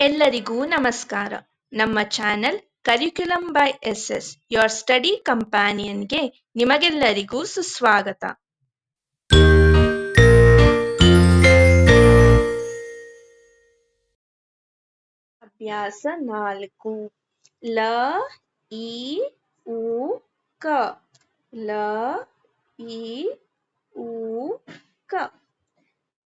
ಎಲ್ಲರಿಗೂ ನಮಸ್ಕಾರ. ನಮ್ಮ channel curriculum by S S your study ಕಂಪ್ಯಾನಿಯನ್ಗೆ ನಿಮಗೆಲ್ಲರಿಗೂ ಸುಸ್ವಾಗತ. ಅಭ್ಯಾಸ ನಾಲ್ಕು. ಲ, ಇ, ಉ, ಕ. ಲ, ಇ, ಉ, ಕ.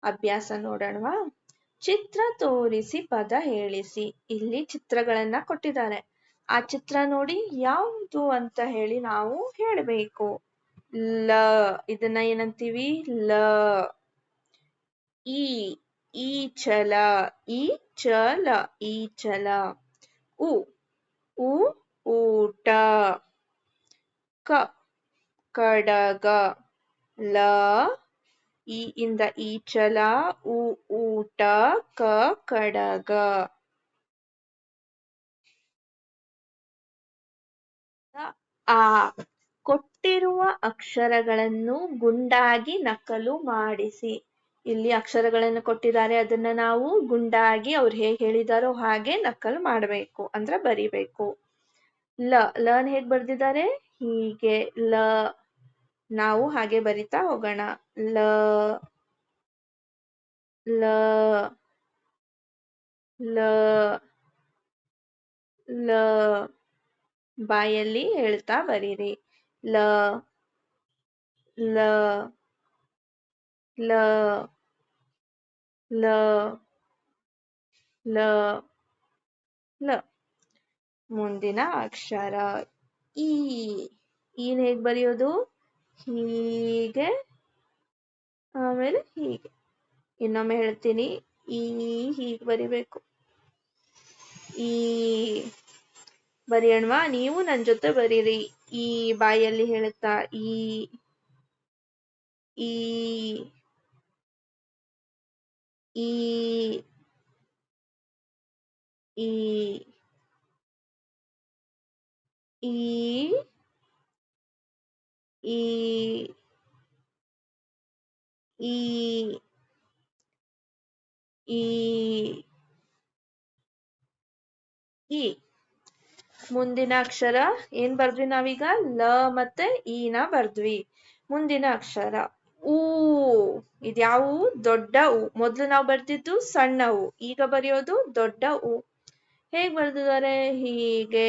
ಅಭ್ಯಾಸ ನೋಡೋಣವಾ? ಚಿತ್ರ ತೋರಿಸಿ ಪದ ಹೇಳಿಸಿ. ಇಲ್ಲಿ ಚಿತ್ರಗಳನ್ನ ಕೊಟ್ಟಿದ್ದಾರೆ. ಆ ಚಿತ್ರ ನೋಡಿ ಯಾವುದು ಅಂತ ಹೇಳಿ ನಾವು ಹೇಳಬೇಕು. ಲ, ಇದನ್ನ ಏನಂತೀವಿ? ಲ. ಈ ಈ ಚಲ ಈ ಚಲ ಈ ಚಲ ಉ ಉ, ಊಟ. ಕ, ಕಡಗ. ಲ ಈ ಇಂದ ಈಚಲ ಉ ಊಟ ಕ ಕಡಗ. ಆ ಕೊಟ್ಟಿರುವ ಅಕ್ಷರಗಳನ್ನು ಗುಂಡಾಗಿ ನಕಲು ಮಾಡಿಸಿ. ಇಲ್ಲಿ ಅಕ್ಷರಗಳನ್ನು ಕೊಟ್ಟಿದ್ದಾರೆ. ಅದನ್ನ ನಾವು ಗುಂಡಾಗಿ ಅವ್ರು ಹೇಗೆ ಹೇಳಿದಾರೋ ಹಾಗೆ ನಕಲು ಮಾಡಬೇಕು ಅಂದ್ರೆ ಬರಿಬೇಕು. ಲ, ಲನ್ ಹೇಗ್ ಬರ್ದಿದ್ದಾರೆ? ಹೀಗೆ ಲ ನಾವು ಹಾಗೆ ಬರಿತಾ ಹೋಗೋಣ. ಲ ಲ ಲ ಲ ಬಾಯಲ್ಲಿ ಹೇಳ್ತಾ ಬರೀರಿ. ಲ ಲ ಲ ಲ ಲ ಲ. ಮುಂದಿನ ಅಕ್ಷರ ಈ ಈನ್ ಹೇಗ್ ಬರೆಯೋದು? ಹೀಗೆ. ಆಮೇಲೆ ಹೀಗೆ. ಇನ್ನೊಮ್ಮೆ ಹೇಳ್ತೀನಿ. ಈ ಹೀಗೆ ಬರಿಬೇಕು. ಈ ಬರೆಯೋಣವಾ, ನೀವು ನನ್ನ ಜೊತೆ ಬರೀರಿ. ಈ ಬಾಯಲ್ಲಿ ಹೇಳುತ್ತಾ ಈ ಈ ಈ ಈ ಈ y, y, ಈ ಮುಂದಿನ ಅಕ್ಷರ ಏನ್ ಬರ್ದ್ವಿ ನಾವೀಗ? ಲ ಮತ್ತೆ ಈನ ಬರ್ದ್ವಿ. ಮುಂದಿನ ಅಕ್ಷರ ಊ. ಇದ್ಯಾವು? ದೊಡ್ಡ ಉ ಮೊದ್ಲು ನಾವು ಬರ್ದಿದ್ದು ಸಣ್ಣ ಉ ಈಗ ಬರೆಯೋದು ದೊಡ್ಡ ಉ ಹೇಗ್ ಬರ್ದಿದ್ದಾರೆ? ಹೀಗೆ.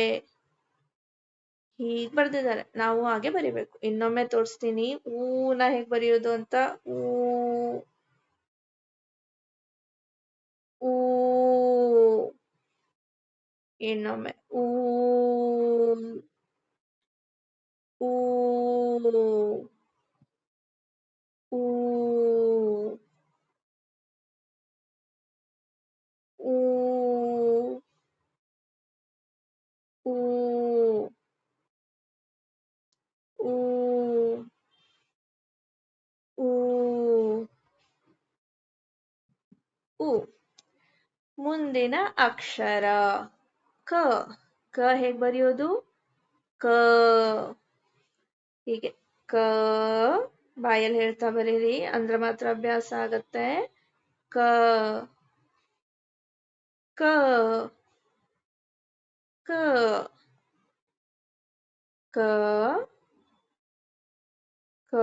ಹೀಗ್ ಬರ್ದಿದ್ದಾರೆ. ನಾವು ಹಾಗೆ ಬರಿಬೇಕು. ಇನ್ನೊಮ್ಮೆ ತೋರಿಸ್ತೀನಿ. ಊನ ಹೇಗ್ ಬರೆಯೋದು ಅಂತ? ಊ. ಊ. ಇನ್ನೊಮ್ಮೆ ಊ. ಊ. ಊ. ಊ. ಊ. ಊ o, ಉ ಮುಂದಿನ ಅಕ್ಷರ ಕ. ಕ ಹೇಗ್ ಬರೆಯೋದು? ಕ. ಹೀಗೆ. ಕ. ಬಾಯಲ್ಲಿ ಹೇಳ್ತಾ ಬರೀರಿ ಅಂದ್ರೆ ಮಾತ್ರ ಅಭ್ಯಾಸ ಆಗತ್ತೆ. ಕ. ಕ. ಕ. ಕ. क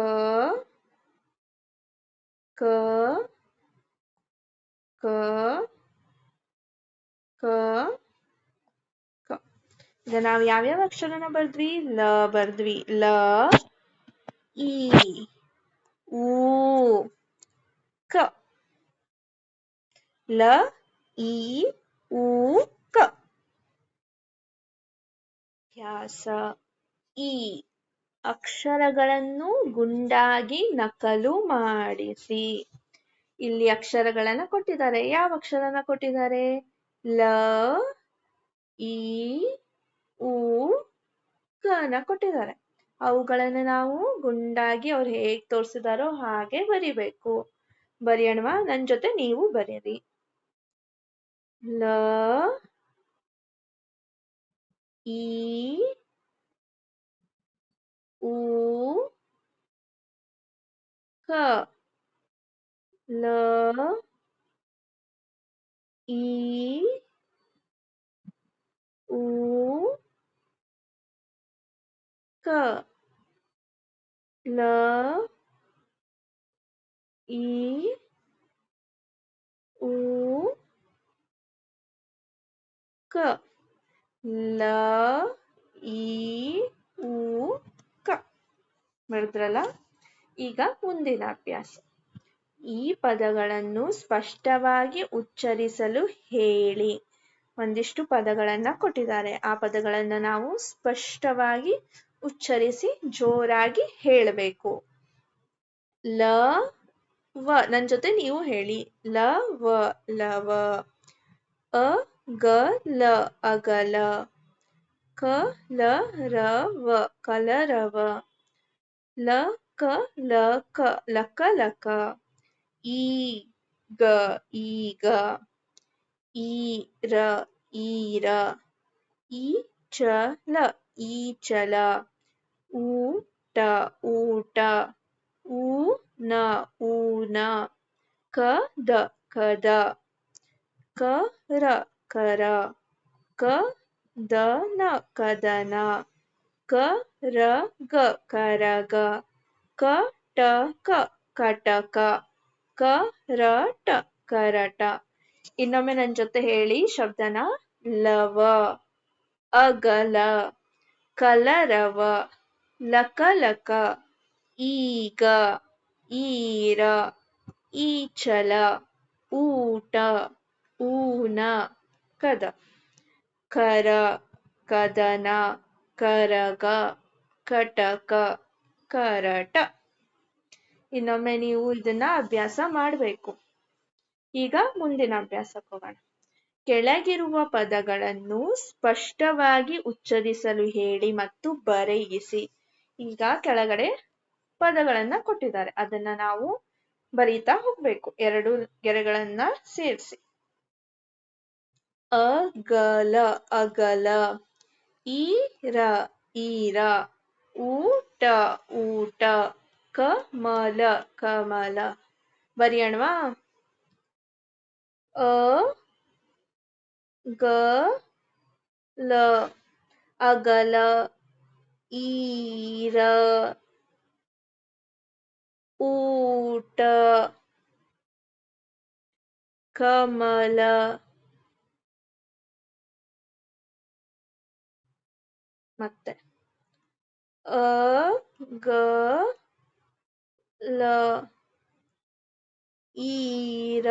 क क क ಕ ಈಗ ನಾವು ಯಾವ್ಯಾವ ಅಕ್ಷರನ ಬರ್ದ್ವಿ ಲ ಬರ್ದ್ವಿ ಲ ಇ ಉ ಕ ಲ ಇ ಉ ಕ ಹ್ಯಾಸ ಇ ಅಕ್ಷರಗಳನ್ನು ಗುಂಡಾಗಿ ನಕಲು ಮಾಡಿಸಿ. ಇಲ್ಲಿ ಅಕ್ಷರಗಳನ್ನ ಕೊಟ್ಟಿದ್ದಾರೆ. ಯಾವ ಅಕ್ಷರನ ಕೊಟ್ಟಿದ್ದಾರೆ? ಲ, ಇ, ಉ ಕನ ಕೊಟ್ಟಿದ್ದಾರೆ. ಅವುಗಳನ್ನು ನಾವು ಗುಂಡಾಗಿ ಅವ್ರು ಹೇಗ್ ತೋರಿಸಿದಾರೋ ಹಾಗೆ ಬರಿಬೇಕು. ಬರೆಯೋಣವಾ ನನ್ನ ಜೊತೆ ನೀವು ಬರೀರಿ. ಲ ಈ u k l e u k l e u k l e u ಬರುತ್ತಲ್ಲ ಈಗ ಮುಂದಿನ ಅಭ್ಯಾಸ. ಈ ಪದಗಳನ್ನು ಸ್ಪಷ್ಟವಾಗಿ ಉಚ್ಚರಿಸಲು ಹೇಳಿ. ಒಂದಿಷ್ಟು ಪದಗಳನ್ನ ಕೊಟ್ಟಿದ್ದಾರೆ. ಆ ಪದಗಳನ್ನ ನಾವು ಸ್ಪಷ್ಟವಾಗಿ ಉಚ್ಚರಿಸಿ ಜೋರಾಗಿ ಹೇಳಬೇಕು. ಲ, ವ. ನನ್ನ ಜೊತೆ ನೀವು ಹೇಳಿ. ಲ, ವ ಲವ ಅ, ಗ, ಲ, ಅಗಲ. ಕ, ಲ, ರ, ವ. ಕಲರವ. ಲ ಕ ಲ ಕ ಲಕ ಲಕ. ಈ, ಗ ಈಗ ಈ, ರ ಈರ ಈ ಚಲ ಊಟ ಊಟ ಊ ನ ಊನ ಕ, ದ ಕದ ಕರ ಕರ ಕ ದ, ನ ಕದನ ಕ, ರ, ಗ, ಕರಗ, ಕ, ಟ, ಕ, ಕಟಕ, ಕ, ರ, ಟ, ಕರಟ. ಇನ್ನೊಮ್ಮೆ ನನ್ನ ಜೊತೆ ಹೇಳಿ ಶಬ್ದನ ಲವ, ಅಗಲ, ಕಲರವ, ಲಕಲಕ, ಈಗ, ಈರ, ಈಚಲ, ಊಟ, ಊನ, ಕದ, ಕರ, ಕದನ ಕರಗ, ಕಟಕ, ಕರಟ. ಇನ್ನೊಮ್ಮೆ ನೀವು ಇದನ್ನ ಅಭ್ಯಾಸ ಮಾಡಬೇಕು. ಈಗ ಮುಂದಿನ ಅಭ್ಯಾಸಕ್ಕೆ ಹೋಗೋಣ. ಕೆಳಗಿರುವ ಪದಗಳನ್ನು ಸ್ಪಷ್ಟವಾಗಿ ಉಚ್ಚರಿಸಲು ಹೇಳಿ ಮತ್ತು ಬರೆಯಿಸಿ. ಈಗ ಕೆಳಗಡೆ ಪದಗಳನ್ನ ಕೊಟ್ಟಿದ್ದಾರೆ. ಅದನ್ನ ನಾವು ಬರೀತಾ ಹೋಗ್ಬೇಕು. ಎರಡು ಗೆರೆಗಳನ್ನ ಸೇರಿಸಿ. ಅಗಲ ಅಗಲ. ಈರ ಈರ ಊಟ ಊಟ ಕಮಲ ಕಮಲ. ಬರೆಯೋಣವಾ? ಅ ಗ ಲ ಅಗಲ ಈರ ಊಟ ಕಮಲ ಮತ್ತೆ ಅ ಗ ಲ ಈರ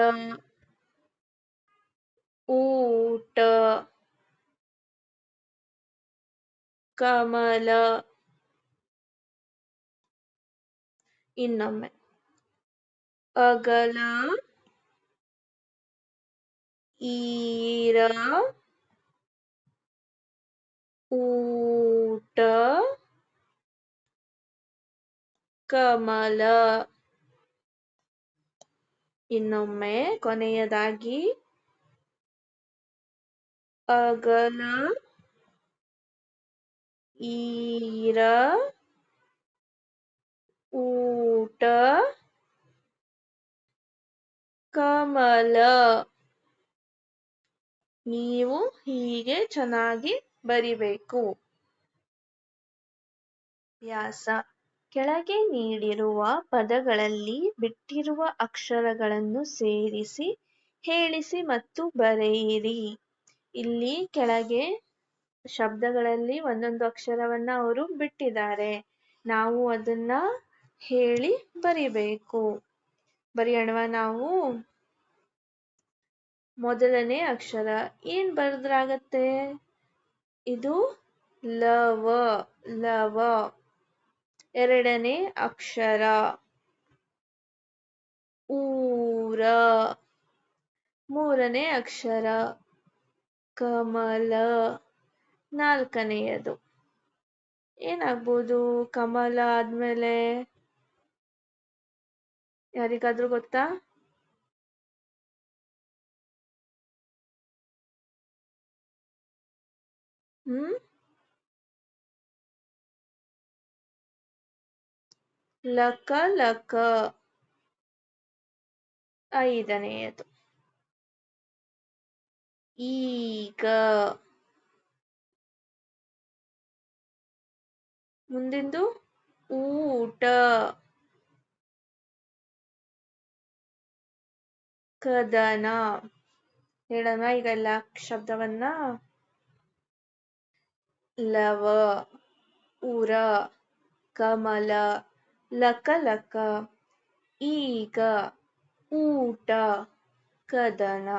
ಊಟ ಕಮಲ. ಇನ್ನೊಮ್ಮೆ. ಅಗಲ ಈರ ಊಟ ಕಮಲ ಇನ್ನೊಮ್ಮೆ ಕೊನೆಯದಾಗಿ ಅಗಲ ಈರ ಊಟ ಕಮಲ. ನೀವು ಹೀಗೆ ಚೆನ್ನಾಗಿ ಬರಿಬೇಕು. ವ್ಯಾಸ ಕೆಳಗೆ ನೀಡಿರುವ ಪದಗಳಲ್ಲಿ ಬಿಟ್ಟಿರುವ ಅಕ್ಷರಗಳನ್ನು ಸೇರಿಸಿ, ಹೇಳಿಸಿ ಮತ್ತು ಬರೆಯಿರಿ. ಇಲ್ಲಿ ಕೆಳಗೆ ಶಬ್ದಗಳಲ್ಲಿ ಒಂದೊಂದು ಅಕ್ಷರವನ್ನ ಅವರು ಬಿಟ್ಟಿದ್ದಾರೆ. ನಾವು ಅದನ್ನ ಹೇಳಿ ಬರಿಬೇಕು. ಬರೆಯೋಣವಾ ನಾವು? ಮೊದಲನೇ ಅಕ್ಷರ. ಏನ್ ಬರೆದ್ರಾಗತ್ತೆ? ಇದು ಲವ ಲವ. ಎರಡನೇ ಅಕ್ಷರ. ಊರ. ಮೂರನೇ ಅಕ್ಷರ. ಕಮಲ. ನಾಲ್ಕನೆಯದು. ಏನಾಗ್ಬೋದು? ಕಮಲ ಆದ್ಮೇಲೆ ಯಾರಿಗಾದ್ರೂ ಗೊತ್ತಾ? ಹ್ಮ್ ಲಕ ಲಕ. ಐದನೆಯದು ಈಗ. ಮುಂದಿಂದು ಊಟ. ಕದನ. ಹೇಳೋಣ ಈಗ ಎಲ್ಲ ಶಬ್ದವನ್ನ. ಲವ, ಉರ, ಕಮಲ, ಲಕಲಕ, ಈಗ, ಊಟ, ಕದನ.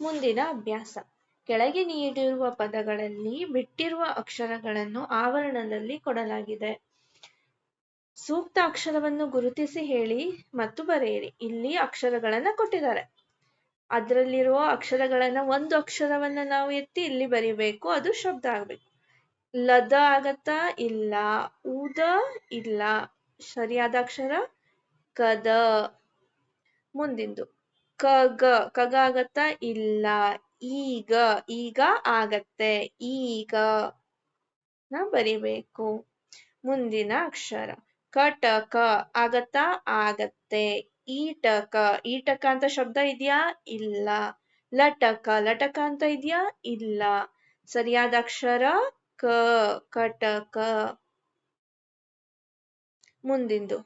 ಮುಂದಿನ ಅಭ್ಯಾಸ. ಕೆಳಗೆ ನೀಡಿರುವ ಪದಗಳಲ್ಲಿ ಬಿಟ್ಟಿರುವ ಅಕ್ಷರಗಳನ್ನು ಆವರಣದಲ್ಲಿ ಕೊಡಲಾಗಿದೆ. ಸೂಕ್ತ ಅಕ್ಷರವನ್ನು ಗುರುತಿಸಿ ಹೇಳಿ ಮತ್ತು ಬರೆಯಿರಿ. ಇಲ್ಲಿ ಅಕ್ಷರಗಳನ್ನ ಕೊಟ್ಟಿದ್ದಾರೆ. ಅದರಲ್ಲಿರುವ ಅಕ್ಷರಗಳನ್ನ ಒಂದು ಅಕ್ಷರವನ್ನ ನಾವು ಎತ್ತಿ ಇಲ್ಲಿ ಬರಿಬೇಕು, ಅದು ಶಬ್ದ ಆಗ್ಬೇಕು. ಲದ ಆಗತ್ತಾ, ಇಲ್ಲ. ಊದ ಇಲ್ಲ. ಸರಿಯಾದ ಅಕ್ಷರ? ಕದ. ಮುಂದಿಂದು. ಕಗ ಕಗ ಆಗತ್ತಾ, ಇಲ್ಲ. ಈಗ. ಈಗ ಆಗತ್ತೆ. ಈಗ. ನ ಬರಿಬೇಕು. ಮುಂದಿನ ಅಕ್ಷರ. ಕಟಕ ಆಗತ್ತಾ? ಆಗತ್ತೆ. ಈಟಕ ಈಟಕ ಅಂತ ಶಬ್ದ ಇದೆಯಾ? ಇಲ್ಲ. ಲಟಕ ಲಟಕ ಅಂತ ಇದೆಯಾ? ಇಲ್ಲ. ಸರಿಯಾದ ಅಕ್ಷರ ಕ, ಕಟಕ. ಮುಂದಿಂದು.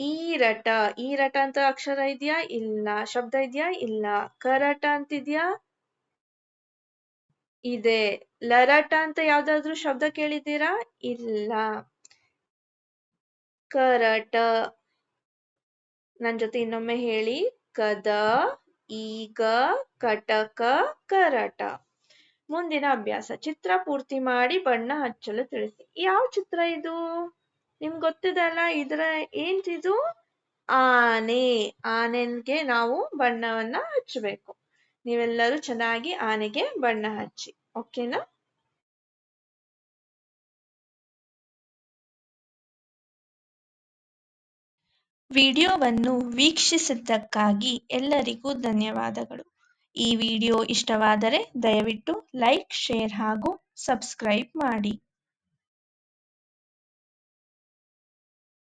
ಈರಟ ಈರಟ ಅಂತ ಅಕ್ಷರ ಇದೆಯಾ? ಇಲ್ಲ. ಶಬ್ದ ಇದೆಯಾ? ಇಲ್ಲ. ಕರಟ ಅಂತಿದ್ಯಾ? ಇದೆ. ಲರಟ ಅಂತ ಯಾವ್ದಾದ್ರು ಶಬ್ದ ಕೇಳಿದ್ದೀರಾ? ಇಲ್ಲ. ಕರಟ. ನನ್ ಜೊತೆ ಇನ್ನೊಮ್ಮೆ ಹೇಳಿ. ಕದ, ಈಗ, ಕಟಕ, ಕರಟ. ಮುಂದಿನ ಅಭ್ಯಾಸ. ಚಿತ್ರ ಪೂರ್ತಿ ಮಾಡಿ ಬಣ್ಣ ಹಚ್ಚಲು ತಿಳಿಸಿ. ಯಾವ ಚಿತ್ರ ಇದು? ನಿಮ್ಗೆ ಗೊತ್ತಿದೆ ಅಲ್ಲ ಇದರ ಏನ್ತಿದು ಆನೆ. ಆನೆಗೆ ನಾವು ಬಣ್ಣವನ್ನ ಹಚ್ಚಬೇಕು. ನೀವೆಲ್ಲರೂ ಚೆನ್ನಾಗಿ ಆನೆಗೆ ಬಣ್ಣ ಹಚ್ಚಿ. ಓಕೆನಾ? ವಿಡಿಯೋವನ್ನು ವೀಕ್ಷಿಸಿದ್ದಕ್ಕಾಗಿ ಎಲ್ಲರಿಗೂ ಧನ್ಯವಾದಗಳು. ಈ ವಿಡಿಯೋ ಇಷ್ಟವಾದರೆ ದಯವಿಟ್ಟು ಲೈಕ್ ಶೇರ್ ಹಾಗೂ ಸಬ್ಸ್ಕ್ರೈಬ್ ಮಾಡಿ.